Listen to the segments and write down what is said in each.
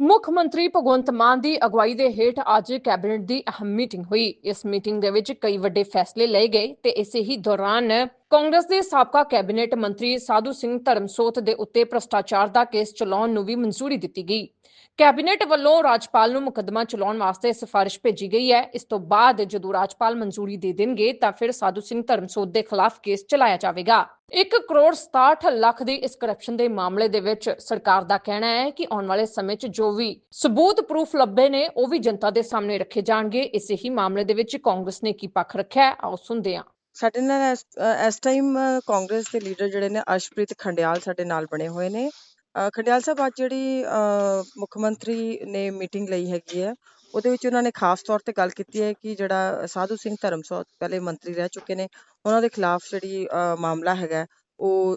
ਮੁੱਖ ਮੰਤਰੀ ਭਗਵੰਤ ਮਾਨ ਦੀ ਅਗਵਾਈ ਦੇ ਹੇਠ ਅੱਜ ਕੈਬਨਿਟ ਦੀ ਅਹਿਮ ਮੀਟਿੰਗ ਹੋਈ। ਇਸ ਮੀਟਿੰਗ ਦੇ ਵਿੱਚ ਕਈ ਵੱਡੇ ਫੈਸਲੇ ਲਏ ਗਏ ਤੇ ਇਸੇ ਹੀ ਦੌਰਾਨ ਕਾਂਗਰਸ ਦੇ ਸਾਬਕਾ ਕੈਬਨਿਟ ਮੰਤਰੀ ਸਾਧੂ ਸਿੰਘ ਧਰਮਸੋਤ ਦੇ ਉੱਤੇ ਭ੍ਰਸ਼ਟਾਚਾਰ ਦਾ ਕੇਸ ਚਲਾਉਣ ਨੂੰ ਵੀ ਮਨਜ਼ੂਰੀ ਦਿੱਤੀ ਗਈ। ਕੈਬਨਿਟ ਵੱਲੋਂ ਰਾਜਪਾਲ ਨੂੰ ਮੁਕੱਦਮਾ ਚਲਾਉਣ ਵਾਸਤੇ ਸਿਫਾਰਿਸ਼ ਭੇਜੀ ਗਈ ਹੈ। ਇਸ ਤੋਂ ਬਾਅਦ ਜਦੋਂ ਰਾਜਪਾਲ ਮਨਜ਼ੂਰੀ ਦੇ ਦੇਣਗੇ ਤਾਂ ਫਿਰ ਸਾਧੂ ਸਿੰਘ ਧਰਮਸੋਤ ਦੇ ਖਿਲਾਫ ਕੇਸ ਚਲਾਇਆ ਜਾਵੇਗਾ। 1 ਕਰੋੜ 67 ਲੱਖ ਦੀ ਇਸ ਕਰਪਸ਼ਨ ਦੇ ਮਾਮਲੇ ਦੇ ਵਿੱਚ ਸਰਕਾਰ ਦਾ ਕਹਿਣਾ ਹੈ ਕਿ ਆਉਣ ਵਾਲੇ ਸਮੇਂ 'ਚ ਜੋ ਵੀ ਸਬੂਤ ਪ੍ਰੂਫ ਲੱਭੇ ਨੇ, ਉਹ ਵੀ ਜਨਤਾ ਦੇ ਸਾਹਮਣੇ ਰੱਖੇ ਜਾਣਗੇ। ਇਸੇ ਹੀ ਮਾਮਲੇ ਦੇ ਵਿੱਚ ਕਾਂਗਰਸ ਨੇ ਕੀ ਪੱਖ ਰੱਖਿਆ ਆਓ ਸੁਣਦੇ ਹਾਂ। ਸਾਡੇ ਨਾਲ ਇਸ ਇਸ ਟਾਈਮ ਕਾਂਗਰਸ ਦੇ ਲੀਡਰ ਜਿਹੜੇ ਨੇ ਅਰਸ਼ਪ੍ਰੀਤ ਖੰਡਿਆਲ ਸਾਡੇ ਨਾਲ ਬਣੇ ਹੋਏ ਨੇ। ਖੰਡਿਆਲ ਸਾਹਿਬ, ਅੱਜ ਜਿਹੜੀ ਮੁੱਖ ਮੰਤਰੀ ਨੇ ਮੀਟਿੰਗ ਲਈ ਹੈਗੀ ਹੈ, ਉਹਦੇ ਵਿੱਚ ਉਹਨਾਂ ਨੇ ਖਾਸ ਤੌਰ ਤੇ ਗੱਲ ਕੀਤੀ ਹੈ ਕਿ ਜਿਹੜਾ ਸਾਧੂ ਸਿੰਘ ਧਰਮਸੋਤ ਪਹਿਲੇ ਮੰਤਰੀ ਰਹਿ ਚੁੱਕੇ ਨੇ, ਉਹਨਾਂ ਦੇ ਖਿਲਾਫ ਜਿਹੜੀ ਮਾਮਲਾ ਹੈਗਾ, ਉਹ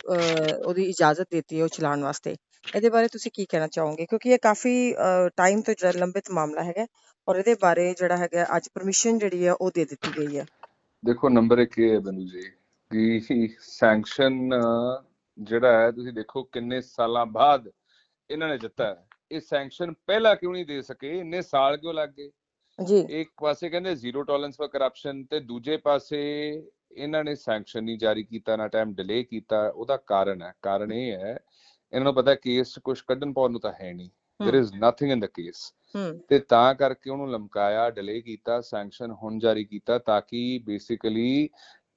ਉਹਦੀ ਇਜਾਜ਼ਤ ਦਿੱਤੀ ਹੈ ਉਹ ਚਲਾਉਣ ਵਾਸਤੇ। ਇਹਦੇ ਬਾਰੇ ਤੁਸੀਂ ਕੀ ਕਹਿਣਾ ਚਾਹੋਗੇ? ਕਿਉਂਕਿ ਇਹ ਕਾਫੀ ਟਾਈਮ ਤੋਂ ਜਿਹੜਾ ਲੰਬਿਤ ਮਾਮਲਾ ਹੈਗਾ, ਔਰ ਇਹਦੇ ਬਾਰੇ ਜਿਹੜਾ ਹੈਗਾ, ਅੱਜ ਪਰਮਿਸ਼ਨ ਜਿਹੜੀ ਹੈ ਉਹ ਦੇ ਦਿੱਤੀ ਗਈ ਹੈ। ਦੇਖੋ ਨੰਬਰ 1 ਇਹ ਹੈ ਬਨੂ ਜੀ ਕਿ ਸੈਂਕਸ਼ਨ ਜਿਹੜਾ ਹੈ ਤੁਸੀਂ ਦੇਖੋ ਕਿੰਨੇ ਸਾਲਾਂ ਬਾਅਦ ਇਹਨਾਂ ਨੇ ਦਿੱਤਾ ਇਹ ਸੈਂਕਸ਼ਨ ਪਹਿਲਾਂ ਕਿਉਂ ਨਹੀਂ ਦੇ ਸਕੇ? ਇੰਨੇ ਸਾਲ ਕਿਉਂ ਲੱਗ ਗਏ? ਜੀ। ਇੱਕ ਪਾਸੇ ਕਹਿੰਦੇ ਜ਼ੀਰੋ ਟੋਲਰੈਂਸ ਫॉर ਕਰਪਸ਼ਨ ਤੇ ਦੂਜੇ ਪਾਸੇ ਇਹਨਾਂ ਨੇ ਸੈਂਕਸ਼ਨ ਨਹੀਂ ਜਾਰੀ ਕੀਤਾ ਨਾ ਟਾਈਮ ਡਿਲੇ ਕੀਤਾ। ਉਹਦਾ ਕਾਰਨ ਹੈ। ਕਾਰਨ ਇਹ ਹੈ ਇਹਨਾਂ ਨੂੰ ਪਤਾ ਕੇਸ ਕੁਝ ਕੱਢਣ ਪਾਉਣ ਨੂੰ ਤਾਂ ਹੈ ਨਹੀਂ। is nothing in the case ਹੂੰ ਤੇ ਤਾਂ ਕਰਕੇ ਉਹਨੂੰ ਲਮਕਾਇਆ ਡਿਲੇ ਕੀਤਾ ਸੈਂਕਸ਼ਨ ਹੁਣ ਜਾਰੀ ਕੀਤਾ ਤਾਂ ਕਿ ਬੇਸਿਕਲੀ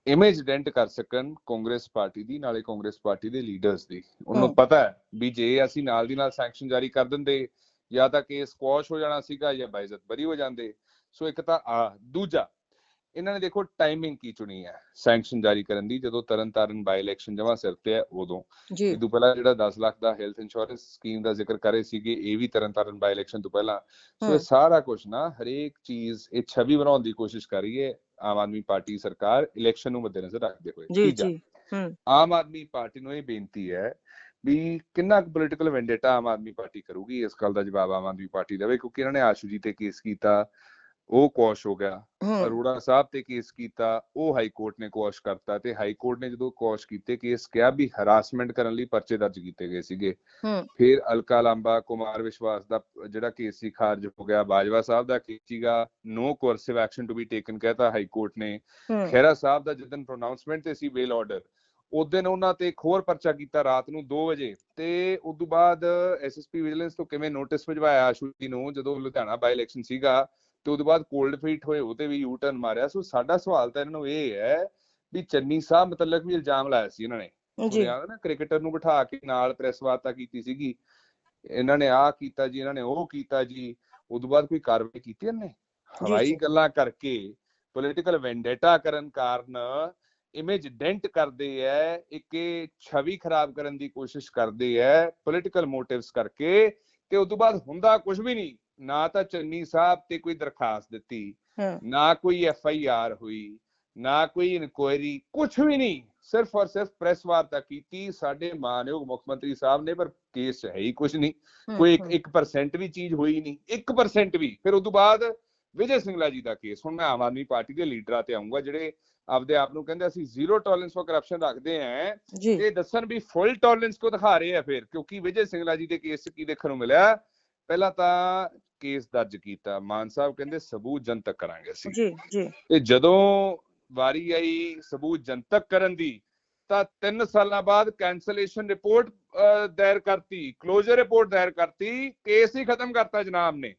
ਇਮੇਜ ਡੈਂਟ ਕਰ ਸਕਣ ਕਾਂਗਰਸ ਪਾਰਟੀ ਦੀ ਨਾਲੇ ਕਾਂਗਰਸ ਪਾਰਟੀ ਦੇ ਲੀਡਰਸ ਦੀ। ਉਹਨੂੰ। ਪਤਾ ਹੈ ਵੀ ਜੇ ਅਸੀਂ ਨਾਲ ਦੀ ਨਾਲ ਸੈਂਕਸ਼ਨ ਜਾਰੀ ਕਰ ਦਿੰਦੇ ਜਾਂ ਤਾਂ ਕੇਸ ਕੁਆਸ਼ ਹੋ ਜਾਣਾ ਸੀਗਾ ਜਾਂ ਬਾਇਜ਼ਤ ਬਰੀ ਹੋ ਜਾਂਦੇ। ਸੋ ਇੱਕ ਤਾਂ ਆ ਦੂਜਾ ਇਹਨਾਂ ਨੇ ਦੇਖੋ ਟਾਈਮਿੰਗ ਕੀ ਚੁਣੀ ਹੈ ਸੈਂਕਸ਼ਨ ਜਾਰੀ ਕਰਨ ਦੀ ਜਦੋਂ ਤਰਨਤਾਰਨ ਬਾਈ ਇਲੈਕਸ਼ਨ ਜਮਾ ਸਿਰ ਤੇ ਹੈ ਉਦੋਂ। ਜੀ। ਇਹ ਤੋਂ ਪਹਿਲਾਂ ਜਿਹੜਾ 10 ਲੱਖ ਦਾ ਹੈਲਥ ਇੰਸ਼ੋਰੈਂਸ ਸਕੀਮ ਦਾ ਜ਼ਿਕਰ ਕਰ ਰਹੇ ਸੀਗੇ ਇਹ ਵੀ ਤਰਨਤਾਰਨ ਬਾਈ ਇਲੈਕਸ਼ਨ ਤੋਂ ਪਹਿਲਾਂ। ਸੋ। ਇਹ ਸਾਰਾ ਕੁਝ ਨਾ ਹਰੇਕ ਚੀਜ਼ ਇਹ ਛਵੀ ਬਣਾਉਣ ਦੀ ਕੋਸ਼ਿਸ਼ ਕਰ ਰਹੀ ਹੈ ਆਮ ਆਦਮੀ ਪਾਰਟੀ ਸਰਕਾਰ ਇਲੈਕਸ਼ਨ ਨੂੰ ਮੱਦੇਨਜ਼ਰ ਰੱਖਦੇ ਹੋਏ। ਜੀ ਜੀ। ਆਮ ਆਦਮੀ ਪਾਰਟੀ ਨੂੰ ਇਹ ਬੇਨਤੀ ਹੈ ਵੀ ਕਿੰਨਾ ਕੁ political vendetta Aam Aadmi party ਕਰੂਗੀ ਇਸ ਗੱਲ ਦਾ ਜਵਾਬ ਆਮ ਆਦਮੀ ਪਾਰਟੀ ਦੇਵੇ ਕਿਉਂਕਿ ਇਹਨਾਂ ਨੇ ਆਸ਼ੂ ਜੀ ਤੇ ਕੇਸ ਕੀਤਾ ਉਹ ਕੁਆਸ਼ ਹੋ ਗਿਆ। ਅਰੋੜਾ ਸਾਹਿਬ ਤੇ ਕੇਸ ਕੀਤਾ ਉਹ ਹਾਈ ਕੋਰਟ ਨੇ ਕੁਆਸ਼ ਕਰਤਾ ਤੇ ਹਾਈ ਕੋਰਟ ਨੇ ਜਦੋਂ ਕੁਆਸ਼ ਕੀਤੇ ਕੇਸ ਕਿਹਾ ਵੀ ਹਰਾਸਮੈਂਟ ਕਰਨ ਲਈ ਪਰਚੇ ਦਰਜ ਕੀਤੇ ਗਏ ਸੀਗੇ। ਫਿਰ ਅਲਕਾ ਲਾਂਬਾ ਕੁਮਾਰ ਵਿਸ਼ਵਾਸ ਦਾ ਜਿਹੜਾ ਕੇਸ ਸੀ ਖਾਰਜ ਹੋ ਗਿਆ। ਬਾਜਵਾ ਸਾਹਿਬ ਦਾ ਕੇਸ ਸੀਗਾ no coercive action to be taken ਕਹਤਾ ਹਾਈ ਕੋਰਟ ਨੇ। ਹੂੰ। ਖਹਿਰਾ ਸਾਹਿਬ ਦਾ ਜਦੋਂ ਪ੍ਰੋਨਾਂਸਮੈਂਟ ਤੇ ਸੀ ਬੇਲ ਆਰਡਰ ਉਸ ਦਿਨ ਉਹਨਾਂ ਤੇ ਇੱਕ ਹੋਰ ਪਰਚਾ ਕੀਤਾ ਰਾਤ ਨੂੰ 2 ਵਜੇ ਤੇ ਉਸ ਤੋਂ ਬਾਅਦ ਐਸਐਸਪੀ ਵਿਜੀਲੈਂਸ ਤੋਂ ਕਿਵੇਂ ਨੋਟਿਸ ਭਿਜਵਾਇਆ ਆਸ਼ੂ ਜੀ ਨੂੰ ਜਦੋਂ ਲੁਧਿਆਣਾ ਬਾਈ ਇਲੈਕਸ਼ਨ ਸੀਗਾ ਤੇ ਉਸ ਤੋਂ ਬਾਅਦ ਕੋਲਡ ਫੀਟ ਹੋਏ ਉਹ ਤੇ ਵੀ ਯੂ ਟਰਨ ਮਾਰਿਆ। ਸੋ ਸਾਡਾ ਸਵਾਲ ਤਾਂ ਇਹਨਾਂ ਨੂੰ ਇਹ ਹੈ ਵੀ ਚੰਨੀ ਸਾਹਿਬ ਮਤਲਬ ਵੀ ਇਲਜ਼ਾਮ ਲਾਇਆ ਸੀ ਇਹਨਾਂ ਨੇ। ਜੀ ਨਾ ਕ੍ਰਿਕਟਰ ਨੂੰ ਬਿਠਾ ਕੇ ਨਾਲ ਪ੍ਰੈਸ ਵਾਰਤਾ ਕੀਤੀ ਸੀਗੀ। ਇਹਨਾਂ ਨੇ ਆਹ ਕੀਤਾ ਜੀ ਇਹਨਾਂ ਨੇ ਉਹ ਕੀਤਾ ਜੀ। ਉਦੋਂ ਬਾਅਦ ਕੋਈ ਕਾਰਵਾਈ ਕੀਤੀ ਇਹਨੇ? ਹਵਾਈ। ਗੱਲਾਂ ਕਰਕੇ ਪੋਲੀਟੀਕਲ ਵੈਂਡੇਟਾ ਕਰਨ ਕਾਰਨ ਇਮੇਜ ਡੈਂਟ ਕਰਦੇ ਐ ਇੱਕ ਇਹ ਛਵੀ ਖਰਾਬ ਕਰਨ ਦੀ ਕੋਸ਼ਿਸ਼ ਕਰਦੇ ਐ ਪੋਲੀਟੀਕਲ ਮੋਟਿਵਸ ਕਰਕੇ। ਤੇ ਉਦੋਂ ਬਾਅਦ ਹੁੰਦਾ ਕੁਝ ਵੀ ਨਹੀਂ। ਨਾ ਤਾਂ ਚੰਨੀ ਸਾਹਿਬ ਤੇ ਕੋਈ ਦਰਖਾਸਤ ਦਿੱਤੀ ਨਾ ਕੋਈ ਐਫ ਆਈ ਆਰ ਹੋਈ ਨਾ ਕੋਈ ਇਨਕੁਆਇਰੀ ਕੁਝ ਵੀ ਨਹੀਂ। ਸਿਰਫ ਔਰ ਸਿਰਫ ਪ੍ਰੈਸ ਵਾਰਤਾ ਕੀਤੀ ਸਾਡੇ ਮਾਨਯੋਗ ਮੁੱਖ ਮੰਤਰੀ ਸਾਹਿਬ ਨੇ ਪਰ ਕੇਸ ਹੈ ਹੀ ਕੁਝ ਨਹੀਂ। ਕੋਈ ਹੂੰ। 1% ਵੀ ਚੀਜ਼ ਹੋਈ ਨਹੀਂ 1% ਵੀ। ਫਿਰ ਉਸ ਤੋਂ ਬਾਅਦ ਵਿਜੇ ਸਿੰਗਲਾ ਜੀ ਦਾ ਕੇਸ। ਹੁਣ ਮੈਂ ਆਮ ਆਦਮੀ ਪਾਰਟੀ ਦੇ ਲੀਡਰਾਂ ਤੇ ਆਉਂਗਾ ਜਿਹੜੇ ਆਪਦੇ ਆਪ ਨੂੰ ਕਹਿੰਦੇ ਅਸੀਂ ਜ਼ੀਰੋ ਟੋਲਰੈਂਸ ਫॉर ਕਰਪਸ਼ਨ ਰੱਖਦੇ ਆਂ। ਇਹ ਦੱਸਣ ਵੀ ਫੁੱਲ ਟੋਲਰੈਂਸ ਕੋ ਦਿਖਾ ਰਹੇ ਆ ਫਿਰ? ਕਿਉਂਕਿ ਵਿਜੇ ਸਿੰਗਲਾ ਜੀ ਦੇ ਕੇਸ 'ਚ ਕੀ ਦੇਖਣ ਨੂੰ ਮਿਲਿਆ? ਪਹਿਲਾਂ ਤਾਂ ਕੇਸ ਦਰਜ ਕੀਤਾ ਮਾਨ ਸਾਹਿਬ ਕਹਿੰਦੇ ਸਬੂਤ ਜਨਤਕ ਕਰਾਂਗੇ ਅਸੀਂ। ਜੀ ਜੀ। ਤੇ ਜਦੋਂ ਵਾਰੀ ਆਈ ਸਬੂਤ ਜਨਤਕ ਕਰਨ ਦੀ ਤਾਂ 3 ਸਾਲਾਂ ਬਾਅਦ ਕੈਂਸਲੇਸ਼ਨ ਰਿਪੋਰਟ ਦਾਇਰ ਕਰਤੀ ਕਲੋਜ਼ਰ ਰਿਪੋਰਟ ਦਾਇਰ ਕਰਤੀ ਕੇਸ ਹੀ ਖਤਮ ਕਰਤਾ ਜਨਾਬ ਨੇ।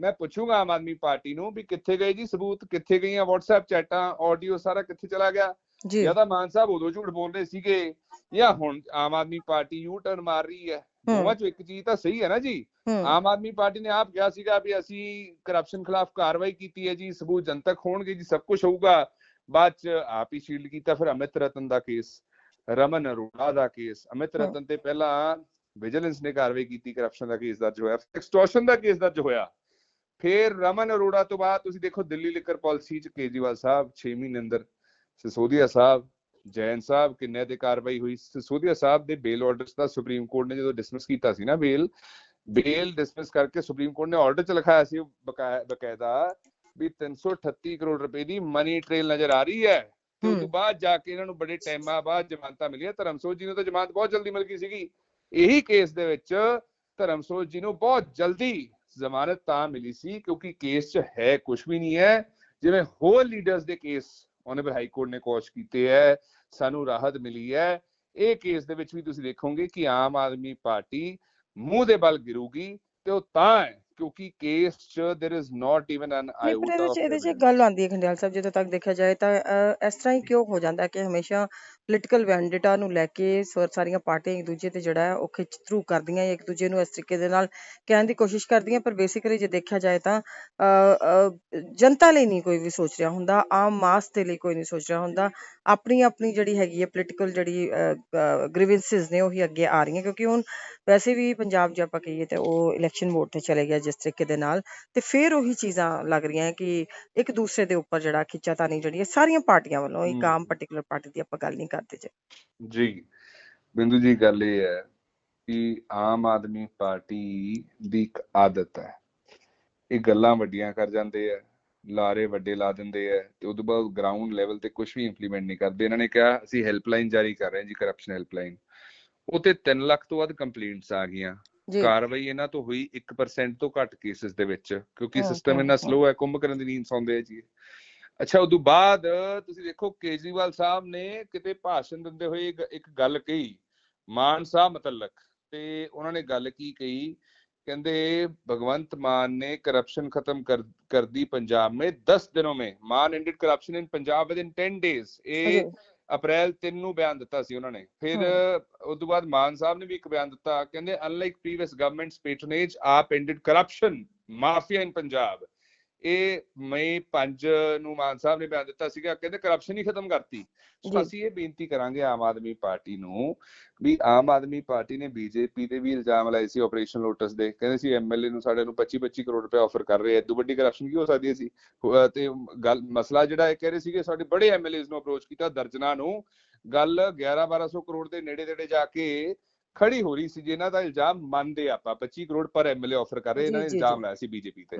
ਮੈਂ ਪੁੱਛੂਗਾ ਆਮ ਆਦਮੀ ਪਾਰਟੀ ਨੂੰ ਵੀ ਕਿੱਥੇ ਗਏ ਜੀ ਸਬੂਤ ਕਿੱਥੇ ਗਈਆਂ WhatsApp ਚੈਟਾਂ ਆਡੀਓ ਸਾਰਾ ਕਿੱਥੇ ਚਲਾ ਗਿਆ? ਜੀ। ਜਾਂ ਤਾਂ ਮਾਨ ਸਾਹਿਬ ਉਦੋਂ ਝੂਠ ਬੋਲ ਰਹੇ ਸੀਗੇ ਜਾਂ ਹੁਣ Aam Aadmi party U turn ਮਾਰ ਰਹੀ ਹੈ? ਹੂੰ ਦੋਵਾਂ ਚੋਂ ਇੱਕ ਚੀਜ਼ ਤਾਂ ਸਹੀ ਹੈ ਨਾ ਜੀ ਹੂੰ ਆਮ ਆਦਮੀ ਪਾਰਟੀ ਨੇ ਆਪ ਕਿਹਾ ਸੀਗਾ ਵੀ ਅਸੀਂ ਕਰਪਸ਼ਨ ਖਿਲਾਫ ਕਾਰਵਾਈ ਕੀਤੀ ਹੈ ਜੀ ਸਬੂਤ ਜਨਤਕ ਹੋਣਗੇ ਜੀ ਸਭ ਕੁਝ ਹੋਊਗਾ ਬਾਅਦ ਚ ਆਪ ਹੀ ਸ਼ੀਲਡ ਕੀਤਾ ਫਿਰ ਅਮਿਤ ਰਤਨ ਦਾ ਕੇਸ ਰਮਨ ਅਰੋੜਾ ਦਾ ਕੇਸ ਅਮਿਤ ਹਮ। ਰਤਨ ਤੇ ਪਹਿਲਾਂ ਵਿਜੀਲੈਂਸ ਨੇ ਕਾਰਵਾਈ ਕੀਤੀ ਕਰਪਸ਼ਨ ਦਾ ਕੇਸ ਦਰਜ ਹੋਇਆ ਐਕਸਟੋਰਸ਼ਨ ਦਾ ਕੇਸ ਦਰਜ ਹੋਇਆ ਫਿਰ ਰਮਨ ਅਰੋੜਾ ਤੋਂ ਬਾਅਦ ਤੁਸੀਂ ਦੇਖੋ ਦਿੱਲੀ ਲਿਕਰ ਪਾਲਿਸੀ ਚ ਕੇਜਰੀਵਾਲ ਸਾਹਿਬ 6 ਮਹੀਨੇ ਅੰਦਰ ਸਿਸੋਦੀਆ ਸਾਹਿਬ ਜੈਨ ਸਾਹਿਬ ਕਿੰਨੇ ਤੇ ਕਾਰਵਾਈ ਹੋਈ? ਸਿਸੋਦੀਆ ਸਾਹਿਬ ਦੇ ਬੇਲ ਆਰਡਰਸ ਦਾ ਸੁਪਰੀਮ ਕੋਰਟ ਨੇ ਜਦੋਂ ਡਿਸਮਿਸ ਕੀਤਾ ਸੀ ਨਾ ਬੇਲ ਬੇਲ ਡਿਸਮਿਸ ਕਰਕੇ ਸੁਪਰੀਮ ਕੋਰਟ ਨੇ ਆਰਡਰ ਚ ਲਿਖਾਇਆ ਸੀ ਬਕਾ- ਬਕਾਇਦਾ ਵੀ 338 ਕਰੋੜ ਰੁਪਏ ਦੀ ਮਨੀ ਟ੍ਰੇਲ ਨਜ਼ਰ ਆ ਰਹੀ ਹੈ। ਤੇ ਉਸ ਤੋਂ। ਬਾਅਦ ਜਾ ਕੇ ਇਹਨਾਂ ਨੂੰ ਬੜੇ ਟਾਈਮਾਂ ਬਾਅਦ ਜ਼ਮਾਨਤਾਂ ਮਿਲੀਆਂ। ਧਰਮਸੋਤ ਜੀ ਨੂੰ ਤਾਂ ਜ਼ਮਾਨਤ ਬਹੁਤ ਜਲਦੀ ਮਿਲ ਗਈ ਸੀਗੀ। ਇਹੀ ਕੇਸ ਦੇ ਵਿੱਚ ਧਰਮਸੋਤ ਜੀ ਨੂੰ ਬਹੁਤ ਜਲਦੀ ਜ਼ਮਾਨਤ ਤਾਂ ਮਿਲੀ ਸੀ ਕਿਉਂਕਿ ਕੇਸ 'ਚ ਹੈ ਕੁਝ ਵੀ ਨਹੀਂ ਹੈ। ਜਿਵੇਂ ਹੋਰ ਲੀਡਰਸ ਦੇ ਕੇਸ ਓਨੇਬਲ ਹਾਈ ਕੋਰਟ ਨੇ ਕੋਸ਼ ਕੀਤੇ ਹੈ ਸਾਨੂੰ ਰਾਹਤ ਮਿਲੀ ਹੈ ਇਹ ਕੇਸ ਦੇ ਵਿੱਚ ਵੀ ਤੁਸੀਂ ਦੇਖੋਗੇ ਕਿ ਆਮ ਆਦਮੀ ਪਾਰਟੀ ਮੂੰਹ ਦੇ ਬਲ ਗਿਰੂਗੀ ਤੇ ਉਹ ਤਾਂ ਹੈ ਕਿਉਂਕਿ ਕੇਸ 'ਚ not even an ਨਹੀਂ ਪਰ iota ਇਹਦੇ ਚ. ਗੱਲ ਆਉਂਦੀ ਹੈ ਖੰਡਿਆਲ ਸਾਹਿਬ ਜਦੋਂ ਤੱਕ ਦੇਖਿਆ ਜਾਏ ਤਾਂ ਇਸ ਤਰ੍ਹਾਂ ਹੀ ਕਿਉਂ ਹੋ ਜਾਂਦਾ ਕਿ ਹਮੇਸ਼ਾ ਪੋਲੀਟੀਕਲ ਵੈਂਡੇਟਾ ਨੂੰ ਲੈ ਕੇ ਸਾਰੀਆਂ ਪਾਰਟੀਆਂ ਇੱਕ ਦੂਜੇ ਤੇ ਜਿਹੜਾ ਹੈ ਉਹ ਖਿੱਚ ਥਰੂ ਕਰਦੀਆਂ ਇੱਕ ਦੂਜੇ ਨੂੰ ਇਸ ਤਰੀਕੇ ਦੇ ਨਾਲ ਕਹਿਣ ਦੀ ਕੋਸ਼ਿਸ਼ ਕਰਦੀਆਂ ਪਰ ਬੇਸਿਕਲੀ ਜੇ ਦੇਖਿਆ ਜਾਏ ਤਾਂ ਜਨਤਾ ਲਈ ਨਹੀਂ ਕੋਈ ਵੀ ਸੋਚ ਰਿਹਾ ਹੁੰਦਾ ਆਮ ਮਾਸ ਦੇ ਲਈ ਕੋਈ ਨਹੀਂ ਸੋਚ ਰਿਹਾ ਹੁੰਦਾ ਆਪਣੀ ਆਪਣੀ ਜਿਹੜੀ ਹੈਗੀ ਹੈ ਪੋਲੀਟੀਕਲ ਜਿਹੜੀ ਗ੍ਰੀਵੈਂਸਸ ਨੇ ਉਹੀ ਅੱਗੇ ਆ ਰਹੀਆਂ ਕਿਉਂਕਿ ਹੁਣ ਵੈਸੇ ਵੀ ਪੰਜਾਬ ਜੇ ਆਪਾਂ ਕਹੀਏ ਤੇ ਉਹ ਇਲੈਕਸ਼ਨ ਮੋਡ ਤੇ ਚਲੇ ਗਿਆ ਜਿਸ ਤਰੀਕੇ ਦੇ ਨਾਲ ਤੇ ਫਿਰ ਉਹੀ ਚੀਜ਼ਾਂ ਲੱਗ ਰਹੀਆਂ ਹੈ ਕਿ ਇੱਕ ਦੂਸਰੇ ਦੇ ਉੱਪਰ ਜਿਹੜਾ ਖਿੱਚਾਤਾਨੀ ਜਿਹੜੀ ਹੈ ਸਾਰੀਆਂ ਪਾਰਟੀਆਂ ਵੱਲੋਂ ਇੱਕ। ਆਮ ਪਾਰਟਿਕੂਲਰ ਪਾਰਟੀ ਦੀ ਆਪਾਂ ਗੱਲ ਨਹੀਂ ਕਰਦੇ ਜੇ ਜੀ ਬਿੰਦੂ ਜੀ ਗੱਲ ਇਹ ਹੈ ਕਿ ਆਮ ਆਦਮੀ ਪਾਰਟੀ ਦੀ ਇੱਕ ਆਦਤ ਹੈ। ਇਹ ਗੱਲਾਂ ਵੱਡੀਆਂ ਕਰ ਜਾਂਦੇ ਆ ਲਾਰੇ ਵੱਡੇ ਲਾ ਦਿੰਦੇ ਆ ਤੇ ਉਦੋਂ ਬਾਅਦ ਗਰਾਊਂਡ ਲੈਵਲ ਤੇ ਕੁਝ ਵੀ ਇੰਪਲੀਮੈਂਟ ਨਹੀਂ ਕਰਦੇ। ਇਹਨਾਂ ਨੇ ਕਿਹਾ ਅਸੀਂ ਹੈਲਪਲਾਈਨ ਜਾਰੀ ਕਰ ਰਹੇ ਹਾਂ ਜੀ ਕਰਪਸ਼ਨ ਹੈਲਪਲਾਈਨ ਉਹ ਤੇ 3 ਲੱਖ ਤੋਂ ਵੱਧ ਕੰਪਲੇਂਟਸ ਆ ਗਈਆਂ। ਕਾਰਵਾਈ ਇਹਨਾਂ ਤੋਂ ਹੋਈ 1% ਤੋਂ ਘੱਟ ਕੇਸਿਸ ਦੇ ਵਿੱਚ ਕਿਉਂਕਿ ਸਿਸਟਮ ਹਮ। ਸਲੋ ਹੈ ਕੁੰਭ ਕਰਨ ਦੀ ਨੀਂਦ ਸੌਂਦੇ ਆ ਜੀ। ਅੱਛਾ ਉਦੋਂ ਬਾਅਦ ਤੁਸੀਂ ਦੇਖੋ ਕੇਜਰੀਵਾਲ ਸਾਹਿਬ ਨੇ ਕਿਤੇ ਭਾਸ਼ਣ ਦਿੰਦੇ ਹੋਏ ਇੱਕ ਗੱਲ ਕਹੀ ਮਾਨ ਸਾਹਿਬ ਮਤਲਕ ਤੇ ਉਹਨਾਂ ਨੇ ਗੱਲ ਕੀ ਕਹੀ? ਕਹਿੰਦੇ ਭਗਵੰਤ ਮਾਨ ਨੇ ਕਰਪਸ਼ਨ ਖਤਮ ਕਰ ਕਰ ਪੰਜਾਬ ਮੇ 10 ਦਿਨੋਂ ਮੇ Mann ended corruption in Punjab with in 10 days ਇਹ ਅਪ੍ਰੈਲ 3 ਨੂੰ ਬਿਆਨ ਦਿੱਤਾ ਸੀ ਉਹਨਾਂ ਨੇ ਫਿਰ ਉਸ ਤੋਂ ਬਾਅਦ ਮਾਨ ਸਾਹਿਬ ਨੇ ਵੀ ਇੱਕ ਬਿਆਨ ਦਿੱਤਾ ਕਹਿੰਦੇ ਅਨਲਾਈਕ previous governments patronage AAP ended corruption mafia in Punjab ਇਹ ਮਈ 5 ਨੂੰ ਮਾਨ ਸਾਹਿਬ ਨੇ ਬਿਆਨ ਦਿੱਤਾ ਸੀਗਾ ਕਹਿੰਦੇ ਕਰਪਸ਼ਨ ਹੀ ਖਤਮ ਕਰਤੀ। ਸੋ ਅਸੀਂ ਇਹ ਬੇਨਤੀ ਕਰਾਂਗੇ ਆਮ ਆਦਮੀ ਪਾਰਟੀ ਨੂੰ ਵੀ ਆਮ ਆਦਮੀ ਪਾਰਟੀ ਨੇ ਬੀਜੇਪੀ ਤੇ ਵੀ ਇਲਜ਼ਾਮ ਲਾਏ ਸੀ ਆਪਰੇਸ਼ਨ ਲੋਟਸ ਦੇ। ਕਹਿੰਦੇ ਸੀ ਐਮਐਲਏ ਨੂੰ ਸਾਡੇ ਨੂੰ 25 25 ਕਰੋੜ ਰੁਪਏ ਆਫਰ ਕਰ ਰਹੇ ਐ ਇਦੋਂ ਵੱਡੀ ਕਰਪਸ਼ਨ ਕੀ ਹੋ ਸਕਦੀ ਸੀ ਤੇ ਗੱਲ ਮਸਲਾ ਜਿਹੜਾ ਇਹ ਕਹਿ ਰਹੇ ਸੀਗੇ ਸਾਡੇ ਬੜੇ ਐਮਐਲਏਜ਼ ਨੂੰ ਅਪਰੋਚ ਕੀਤਾ ਦਰਜਨਾਂ ਨੂੰ। ਗੱਲ 11 1200 ਕਰੋੜ ਦੇ ਨੇੜੇ ਤੇੜੇ ਜਾ ਕੇ ਖੜੀ ਹੋ ਰਹੀ ਸੀ ਜਿਨ੍ਹਾਂ ਦਾ ਇਲਜ਼ਾਮ ਮੰਨਦੇ ਆਪਾਂ 25 ਕਰੋੜ ਪਰ ਐਮਐਲਏ ਆਫਰ ਕਰ ਰਹੇ ਇਹਨਾਂ ਨੇ ਇਲਜ਼ਾਮ। ਲਾਇਆ ਸੀ ਬੀਜੇਪੀ ਤੇ।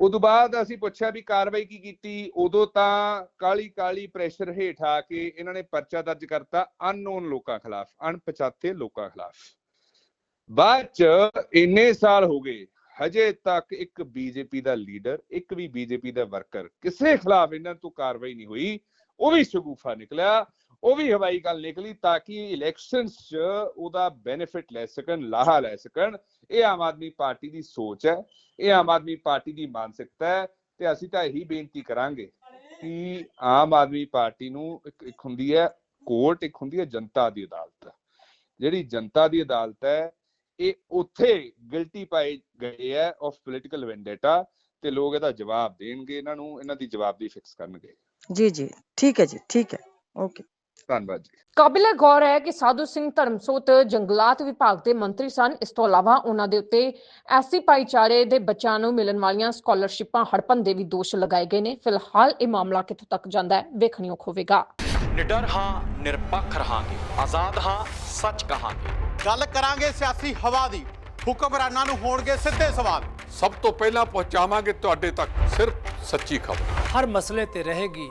ਉਦੋਂ ਬਾਅਦ ਅਸੀਂ ਪੁੱਛਿਆ ਵੀ ਕਾਰਵਾਈ ਕੀ ਕੀਤੀ ਉਦੋਂ ਤਾਂ ਕਾਲੀ ਕਾਲੀ ਪ੍ਰੈਸ਼ਰ ਹੇਠ ਆ ਕੇ ਇਹਨਾਂ ਨੇ ਪਰਚਾ ਦਰਜ ਕਰਤਾ ਅਨਨੋਨ ਲੋਕਾਂ ਖਿਲਾਫ ਅਣਪਛਾਤੇ ਲੋਕਾਂ ਖਿਲਾਫ। ਬਾਅਦ ਚ ਇੰਨੇ ਸਾਲ ਹੋ ਗਏ ਹਜੇ ਤੱਕ ਇੱਕ ਬੀਜੇਪੀ ਦਾ ਲੀਡਰ ਇੱਕ ਵੀ ਬੀਜੇਪੀ ਦਾ ਵਰਕਰ ਕਿਸੇ ਖਿਲਾਫ ਇਹਨਾਂ ਤੋਂ ਕਾਰਵਾਈ ਨਹੀਂ ਹੋਈ ਉਹ ਵੀ ਸ਼ਗੂਫਾ ਨਿਕਲਿਆ। ਉਹ ਵੀ ਹਵਾਈ ਗੱਲ ਨਿਕਲੀ ਤਾਂ ਕਿ ਇਲੈਕਸ਼ਨਸ 'ਚ ਉਹਦਾ ਬੈਨੀਫਿਟ ਲੈ ਸਕਣ, ਲਾਹਾ ਲੈ ਸਕਣ। ਇਹ ਆਮ ਆਦਮੀ ਪਾਰਟੀ ਦੀ ਸੋਚ ਹੈ, ਇਹ ਆਮ ਆਦਮੀ ਪਾਰਟੀ ਦੀ ਮਾਨਸਿਕਤਾ ਹੈ ਤੇ ਅਸੀਂ ਤਾਂ ਇਹੀ ਬੇਨਤੀ ਕਰਾਂਗੇ ਕਿ ਆਮ ਆਦਮੀ ਪਾਰਟੀ ਨੂੰ ਇੱਕ ਹੁੰਦੀ ਹੈ ਕੋਰਟ, ਇੱਕ ਹੁੰਦੀ ਹੈ ਜਨਤਾ ਦੀ ਅਦਾਲਤ। ਜਿਹੜੀ ਜਨਤਾ ਦੀ ਅਦਾਲਤ ਹੈ, ਇਹ ਉੱਥੇ ਗਿਲਟੀ ਪਾਏ ਗਏ ਹੈ ਆਫ ਪੋਲਿਟੀਕਲ ਵੈਂਡੇਟਾ ਤੇ ਲੋਕ ਇਹਦਾ ਜਵਾਬ ਦੇਣਗੇ, ਇਹਨਾਂ ਨੂੰ, ਇਹਨਾਂ ਦੀ ਜਵਾਬਦੀ ਫਿਕਸ ਕਰਨਗੇ। ਜੀ ਜੀ। ਠੀਕ ਹੈ ਜੀ, ਠੀਕ ਹੈ। ਓਕੇ ਧੰਨਵਾਦ ਜੀ। ਕਾਬਿਲ ਗੌਰ ਹੈ ਕਿ ਸਾਧੂ ਸਿੰਘ ਧਰਮਸੋਤ ਜੰਗਲਾਤ ਵਿਭਾਗ ਦੇ ਮੰਤਰੀ ਸਨ। ਇਸ ਤੋਂ ਇਲਾਵਾ ਉਹਨਾਂ ਦੇ ਉੱਤੇ ਐਸੀ ਭਾਈਚਾਰੇ ਦੇ ਬੱਚਿਆਂ ਨੂੰ ਮਿਲਣ ਵਾਲੀਆਂ ਸਕਾਲਰਸ਼ਿਪਾਂ ਹੜਪਣ ਦੇ ਵੀ ਦੋਸ਼ ਲਗਾਏ ਗਏ ਨੇ। ਫਿਲਹਾਲ ਇਹ ਮਾਮਲਾ ਕਿੱਥੋਂ ਤੱਕ ਜਾਂਦਾ ਹੈ ਵੇਖਣਯੋਗ ਹੋਵੇਗਾ। ਨਿਡਰ ਹਾਂ ਨਿਰਪੱਖ ਰਹਾਂਗੇ। ਆਜ਼ਾਦ ਹਾਂ ਸੱਚ ਕਹਾਂਗੇ। ਗੱਲ ਕਰਾਂਗੇ ਸਿਆਸੀ ਹਵਾ ਦੀ। ਹੁਕਮਰਾਨਾਂ ਨੂੰ ਹੋਣਗੇ ਸਿੱਧੇ ਸਵਾਲ। ਸਭ ਤੋਂ ਪਹਿਲਾਂ ਪਹੁੰਚਾਵਾਂਗੇ ਤੁਹਾਡੇ ਤੱਕ ਸਿਰਫ ਸੱਚੀ ਖਬਰ। ਹਰ ਮਸਲੇ ਤੇ ਰਹੇਗੀ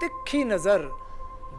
ਤਿੱਖੀ ਨਜ਼ਰ।